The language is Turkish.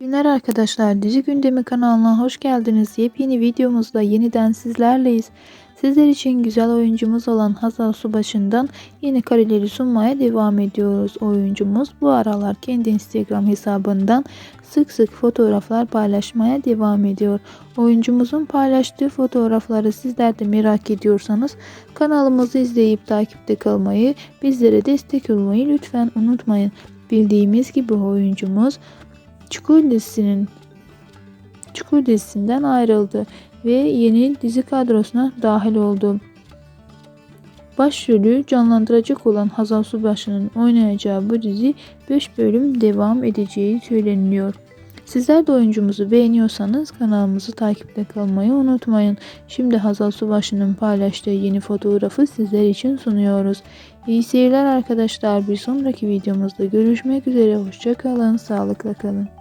Günler arkadaşlar Dizi Gündemi kanalına hoş geldiniz. Yepyeni videomuzda yeniden sizlerleyiz. Sizler için güzel oyuncumuz olan Hazal Subaşı'ndan yeni kareleri sunmaya devam ediyoruz. Oyuncumuz bu aralar kendi Instagram hesabından sık sık fotoğraflar paylaşmaya devam ediyor. Oyuncumuzun paylaştığı fotoğrafları sizler de merak ediyorsanız kanalımızı izleyip takipte kalmayı, bizlere destek olmayı lütfen unutmayın. Bildiğimiz gibi oyuncumuz Çukur dizisinin Çukur dizisinden ayrıldı ve yeni dizi kadrosuna dahil oldu. Başrolü canlandıracak olan Hazal Subaşı'nın oynayacağı bu dizi 5 bölüm devam edeceği söyleniyor. Sizler de oyuncumuzu beğeniyorsanız kanalımızı takipte kalmayı unutmayın. Şimdi Hazal Subaşı'nın paylaştığı yeni fotoğrafı sizler için sunuyoruz. İyi seyirler arkadaşlar. Bir sonraki videomuzda görüşmek üzere. Hoşçakalın. Sağlıkla kalın.